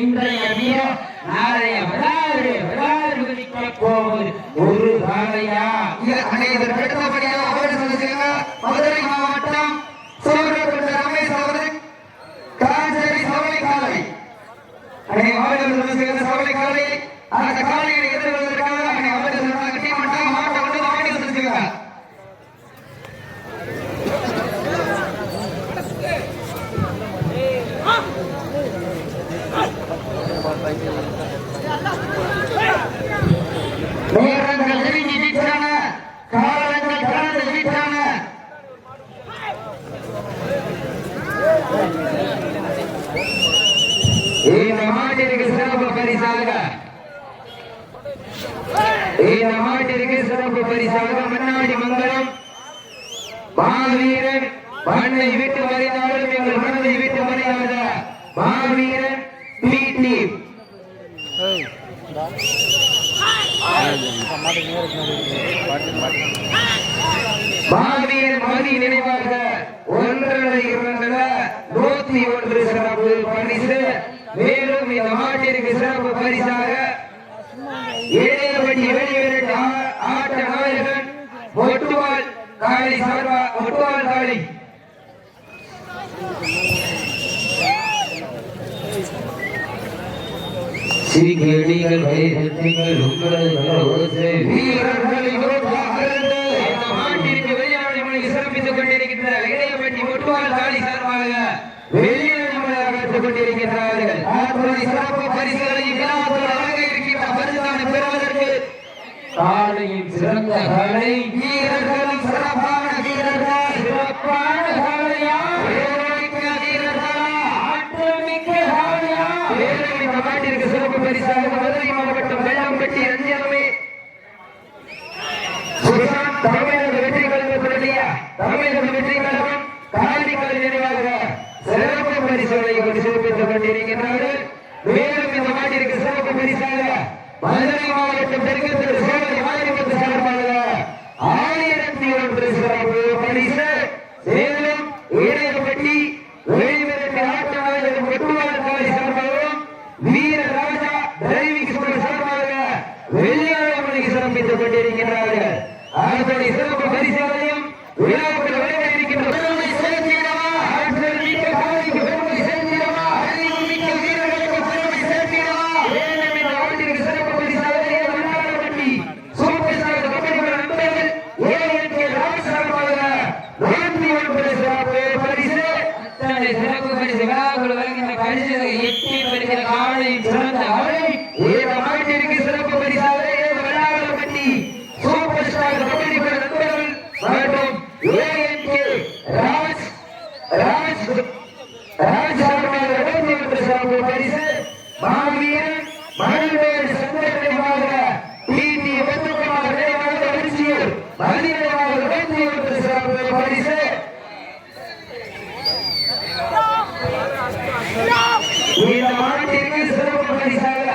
இன்றைய வீரம் நாளைய விழாவிலே விழாவில் போவது ஒரு பாதையா அனைவர் அடுத்தபடியாக அவர்கள் சொல்லுங்க மதுரை மாவட்டம் சோழகுண்ட ரமேஷ் அவர்கள் காஞ்சேரி சவளை காலை அனை அவர்கள் சொல்லுங்க சவளை காலை அந்த காலையை எதிர்கொள்வதற்காக அனை அவர்கள் சொன்னாங்க டீம் மட்டம் மாவட்டம் வந்து வாங்கி சொல்லுங்க நேரங்கள் நெருங்கி விட்டன காலங்கள் கடந்து விட்டன இந்த மாட்டிற்கு சிறப்பு பரிசாக இந்த மாட்டிற்கு சிறப்பு கண்ணாடி மங்கலம். மாவீரன் மண்ணை விட்டு மறைந்தாலும் எங்கள் மனதை விட்டு மறையாத மாவீரன் பி டீம். மாவீரன் மதி நினைவாக ஒன்றரை இருந்தத நூத்தி ஒன்று சிறப்பு பரிசு. மேலும் இந்த மாட்டிற்கு சிறப்பு பரிசாக சிறிகேடிகள் வைரத்திங்கள் உங்களது ஓசை வீரர்களை மாட்டிற்கு வெளியாடி மணிக்கு சிறப்பித்துக் கொண்டிருக்கின்ற சார்பாக சிறப்பு பரிசுகளை இருக்கின்ற பரிசான பெறுவதற்கு காலையின் சிறந்த காலை வீரர்களும் சிறப்பான வீரர்கள் சிறப்பான காலையா வீரமிக்க வீரர்களா ஆற்றல் மிக்க காலையா மேலும் இந்த நாட்டிற்கு சிறப்பு பரிசாக மதுரை மாவட்டம் வெள்ளாம்பட்டி அஞ்சலமே சுல்தான் தமிழக வெற்றி கழகத்தினுடைய வெற்றி கழகம் நினைவாக சிறப்பு பரிசோதனை கொண்டு சிறப்பித்துக் கொண்டிருக்கிறார்கள் மேலும் இந்த மாட்டிற்கு சிறப்பு பரிசாக மதுரை மாவட்டம் தெற்கு திரு சோழ மாநிலத்து சார்பாக ஆயிரத்தி ஒன்று சிறப்பு பரிசு. சேலம் இடையப்பட்டி வெளிவிரட்டு ஆட்டநாயகர் வெட்டுவார் காலை சார்பாகவும் வீர ராஜா டிரைவிங் ஸ்கூல் சார்பாக வெள்ளியாளமணிக்கு சிறப்பித்துக் கொண்டிருக்கிறார்கள் அதனுடைய சிறப்பு விழாவுக்கு வழங்க இருக்கின்ற பெருமை சேர்த்திடவா ஆற்றல் மிக்க காலைக்கு பெருமை சேர்த்திடவா அறிவு மிக்க வீரர்களுக்கு பெருமை சேர்த்திடவா மேலும் இந்த ஆண்டிற்கு சிறப்பு பரிசாக விழாவட்டி சூப்பர் ஸ்டார் கபடி நண்பர்கள் ஏஎன்கே ராஜ் சார்பாக நூற்றி ஒன்பது சிறப்பு பரிசு அத்தனை சிறப்பு பரிசு விழாக்குள் வருகின்ற பரிசுகளை எட்டி வருகிற காலை சிறந்த அலை இந்த நாட்டிற்கு சிறப்பு பரிசாக விழாவட்டி சூப்பர் ஸ்டார் கபடி நண்பர்கள் மற்றும் ஏஎன்கே ராஜ் ராஜ் ராஜ் சார்பாக நூற்றி ஒன்பது சிறப்பு பரிசு மாவீரன் மணிவேல் சந்திர நினைவாக டிடி முத்துக்குமார் நினைவாக திருச்சியில் மதிநினைவாக நூற்றி ஒன்பது சிறப்பு பரிசு இந்த மாட்டிற்கு சிறப்பு பரிசாக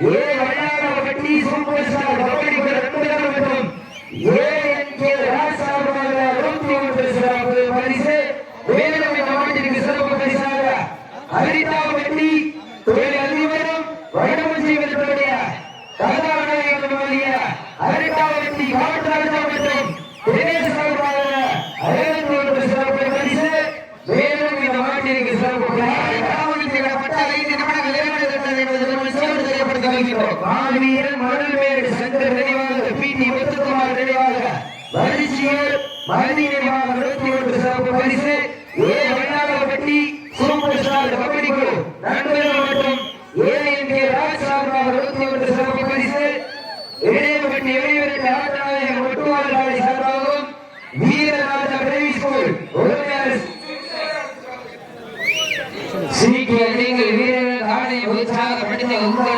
A Vallarappatti super star kabaddi நண்பர்கள் மற்றும் ஏ என் கே ராஜ் சார்பாக நூற்றி ஒன்பது சிறப்பு பரிசு மேலும் இந்த மாட்டிற்கு சிறப்பு பரிசாக ஹரிதாவட்டி தொழில் அதிபரும் வடமஞ்சி விருதுடைய கதாநாயகனுடைய ஹரிதாவட்டி காமராஜா மற்றும் தினேஷ் சார்பாக ஐநூற்றி ஒன்பது சிறப்பு பரிசு மேலும் இந்த மாட்டிற்கு சிறப்பு பரிசு விடப்பட்ட ஐந்து நிமிடங்கள் நிறைவடைந்தது என்பது நம்ம சேர்ந்து தெரியப்படுத்த வைக்கிறோம் மாவீரன் மணல்மேடு சங்கர் நினைவாக பி டி முத்துக்குமார் நினைவாக வரிசையில் மருதி நினைவாக நூற்றி ஒன்று சிறப்பு பரிசு A. Vannarappatti super star kabaddi குழு நண்பர்கள் மற்றும் ஏ. என். கே. ராஜ் சார்பாக நூற்றி ஒன்று சிறப்பு பரிசு இடையப்பட்டி இளையவரின் ஆட்டநாயகர் ஒட்டுவாளர் காலை சார்பாகவும் வீரராஜா பிரைவி ஸ்கூல் உரிமையாளர் சீக்கிய நீங்கள் வீரர்கள் ஆணை உற்சாகப்படுத்த உங்கள்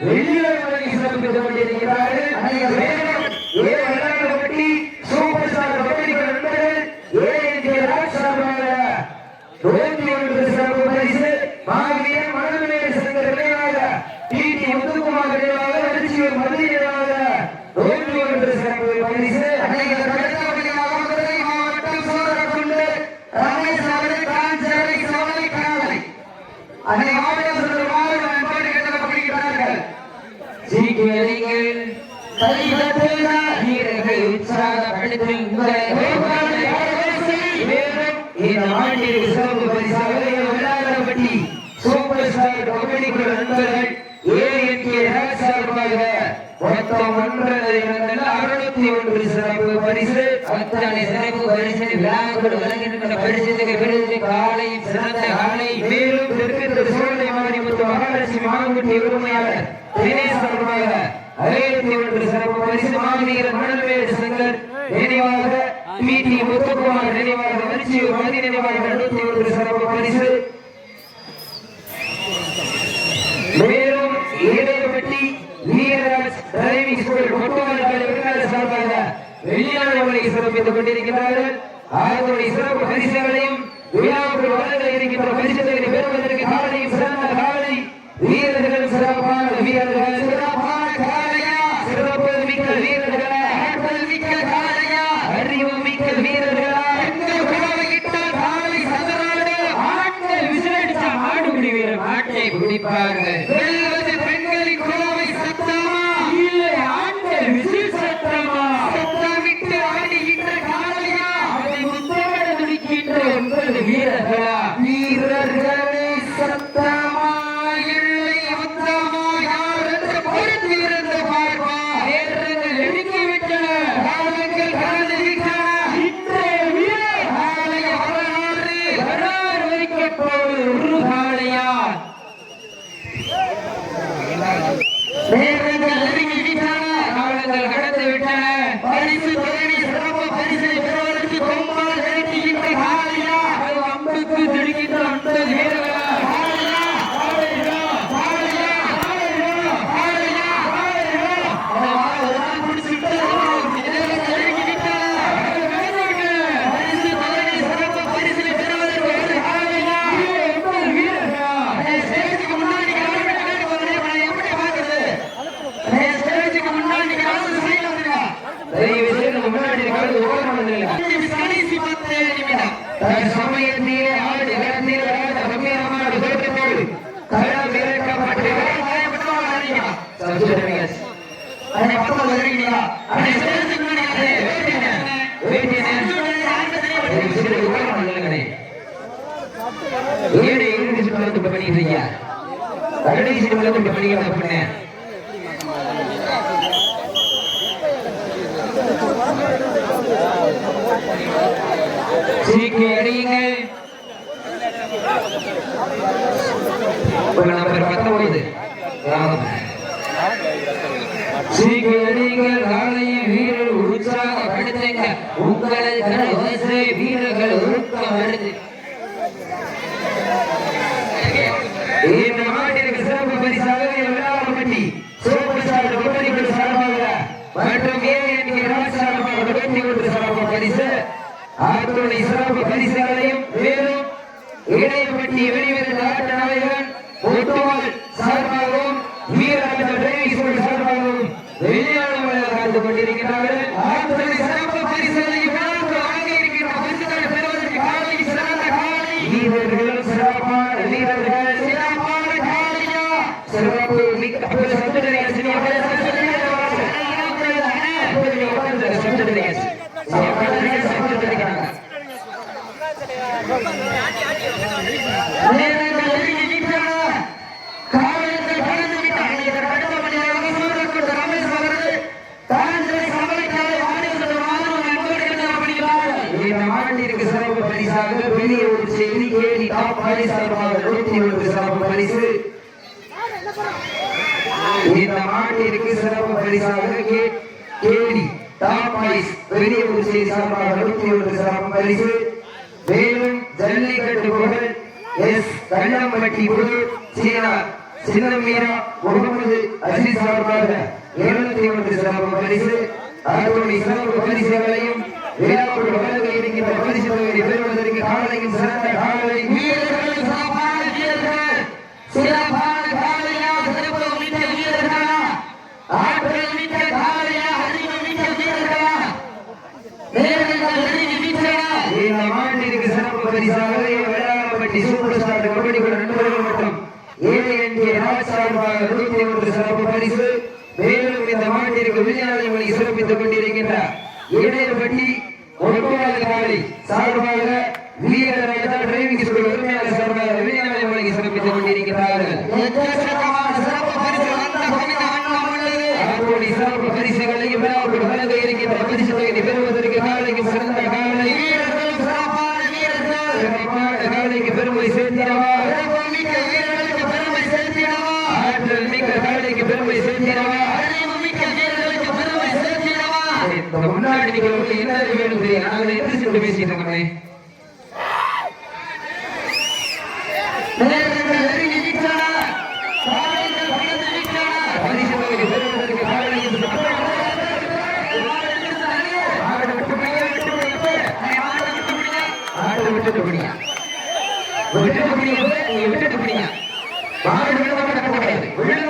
வெளியானவர்களுக்கு சிறப்பித்துக் கொண்டிருக்கிறார்கள் மேலும் ஏ சூப்பர் ஸ்டார் கபடி நண்பர்கள் ஏ ராஜ் சார்பாக நூற்றி ஒன்று சிறப்பு பரிசு மாவீரன் மனநிலைய சங்கர் நினைவாக டிடி முத்துக்குமார் நினைவாக திருச்சியூர் மதுரை நினைவாக நூற்றி ஒன்று சிறப்பு பரிசு மாவட்டம் அன்னை மாவட்டம் சீக்கியர்கள் கைதட்டுங்க வீரர்கள் உற்சாகப்படுத்துங்கள் மேலும் இந்த ஆண்டிற்கு சிறப்பு பரிசாக விளையாடப்பட்டி சூப்பர் ஸ்டார் கபடி குழு நண்பர்கள் ஏஎன்கே ராஜ் சார்பாக மொத்தம் ஒன்றரை அறுநூத்தி ஒன்று சிறப்பு பரிசு அத்தனை சிறப்பு பரிசு விழாக்கள் வழங்குகின்ற பரிசுக்கு விருது காலை சிறந்த காலை மேலும் தெற்கு மகாலட்சுமி மாங்குட்டி உரிமையாளர் தினேஷ் ஒன்று சிறப்பு பரிசு மாவீரர் மணல்வேடு சங்கர் நினைவாக முத்துக்குமார் நினைவாக மதி நினைவாக நூத்தி ஒன்று சிறப்பு பரிசு. மேலும் இடையப்பட்டி வீரராஜ் டிரைவிங் ஸ்கூல் கொட்டுவாளர்கள் விருந்தாளர் சார்பாக வெளியானவர்களை சிறப்பித்துக் கொண்டிருக்கிறார்கள் அவர்களுடைய சிறப்பு பரிசுகளையும் விழாவுக்கு வழங்க இருக்கின்ற பரிசுகளை பெறுவதற்கு காலையும் சிறந்த காலை வீரர்கள் சிறப்பான வீரர்கள். சிறப்பான காளையா சிறப்பு மிக்க வீரர்களா? ஆற்றல் மிக்க காளையா அறிவு மிக்க வீரர்களா? சப்ஸ்டியூட் அதை பக்கம் வருவீங்களா அதை முன்னாடி ஏழை பண்ணிட்டு கடைசி பண்ணிக்கிறத பண்ண சீக்கிய அடியுங்கள் நம்பர் பத்தொன்பது சீக்கிய அடியுங்கள் காலையில் வீரர் உற்சாகப்படுத்துங்க உங்களது கணவசை வீரர்கள் உருக்கம் வருது இந்த மாட்டிற்கு சிறப்பு பரிசாக விழாவப்பட்டி சூப்பர் ஸ்டார் கபடிக்குழு சார்பாக மற்றும் ஏஎன்கே ராஜ் சார்பாக நூற்றி ஒன்று சிறப்பு பரிசு அத்துணை சிறப்பு பரிசுகளையும் மேலும் இடையப்பட்டி வெளிவீரர் ஆட்ட நாயகன் ஒட்டுவாள் சார்பாகவும் வீரராஜ சார்பாகவும் வெளியானவர்கள் கொண்டிருக்கிறார்கள். ஆற்றலை சிறப்பு பரிசுகளை விழாவுக்கு வாங்கியிருக்கின்ற பரிசுகளை பெறுவதற்கு காலை சிறந்த காலை வீரர்கள் சிறப்பான வீரர்கள் சிறப்பான காளையா சிறப்பு மிக்க சத்துடைய சிறிய சத்துடைய பாடி சார்பாக சிறப்பு பரிசு. இந்த மாட்டிற்கு சிறப்பு பரிசாக கேடி டாப் பெரிய சார்பாக ஒன்று சிறப்பு பரிசு. மேலும் ஜல்லிக்கட்டு புகழ் எஸ் கண்ணம்பட்டி புது சீனா சின்னமீரா முகமது அஜித் சார்பாக எழுநூத்தி ஒன்று சிறப்பு பரிசு. அதனுடைய சிறப்பு பரிசுகளையும் விழாக்குள் வழங்க இருக்கின்ற பரிசுகளை பெறுவதற்கு காலையும் சிறந்த காலை வீரர்கள் சிறப்பான வீரர்கள் சிறப்பான காலையா சிறப்பு மிக்க வீரர்களா ஆற்றல் மிக்க காலையா அறிவு மிக்க வீரர்களா வீரர்கள் அறிவு மிக்கவா இந்த மாட்டிற்கு சிறப்பு பரிசாக வேளாண்மைப்பட்டி சூப்பர் ஸ்டார் கபடி குழு நண்பர்கள் மற்றும் ஏழை என்கிற ராஜ் சார்பாக நூத்தி ஒன்று சிறப்பு பரிசு மேலும் இந்த மொழி சிறப்பித்துக் கொண்டிருக்கின்றார் இடையப்பட்டி ஒட்டுவாத காலை சார்பாக டிரைவிங் ஸ்கூல் உரிமையாளர் சார்பாக விஞ்ஞானி மொழி சிறப்பித்துக் கொண்டிருக்கிறார்கள். சிறப்பு விழாவுக்கு வழங்க இருக்கின்ற பரிசு தொகையை பெறுவதற்கு காலைக்கு சிறந்த காலை. காலைக்கு வீரர்களுக்கு பெருமை சேர்த்திடவா? ஆற்றல் மிக்க காலைக்கு பெருமை சேர்த்திடவா அறிவு மிக்க வீரர்களுக்கு பெருமை சேர்த்திடவா இந்த முன்னாடி நீங்க வந்து என்ன வேணும் தெரியும்? நாங்கள் எதிர்த்து சொல்லி பேசிட்டு இருக்கோமே விட்டுட்டு அறிவு விட்டுட்டு காலைகள் விட்டுட்டு மிக்கவா பரிசு தொகையை பெறுவதற்கு